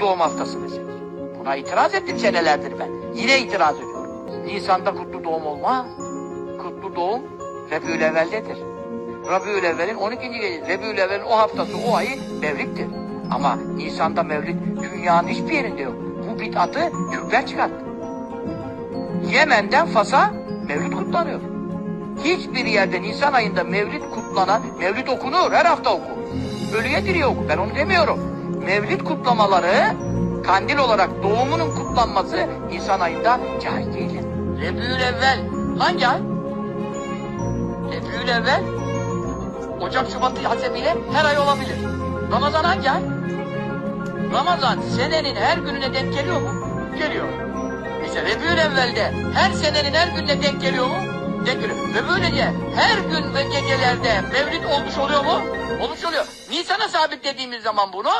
doğum haftası mesela. Buna itiraz ettim senelerdir ben. Yine itiraz ediyorum. Nisan'da kutlu doğum olmaz. Kutlu doğum Rebül Evvel'dedir. Rabiül Evvel'in 12. gecesi. Rebül Evvel'in o haftası, o ayı mevlittir. Ama Nisan'da mevlid dünyanın hiçbir yerinde yok. Bu bid'atı Türkler çıkarttı. Yemen'den Fas'a mevlid kutlanıyor. Hiçbir yerde Nisan ayında mevlid kutlanan, mevlid okunur, her hafta oku. Ölüye diriye oku, ben onu demiyorum. Mevlid kutlamaları, kandil olarak doğumunun kutlanması Nisan ayında caiz değildir. Rebül evvel, hangi ay? Rebül evvel, Ocak, Şubat hasebiyle her ay olabilir. Ramazan hangi ay? Ramazan senenin her gününe denk geliyor mu? Geliyor. İşte Rebül evvelde her senenin her gününe denk geliyor mu? Geliyor. Ve böylece her gün ve gecelerde mevlid olmuş oluyor mu? Olmuş oluyor. Nisan'a sabitlediğimiz zaman bunu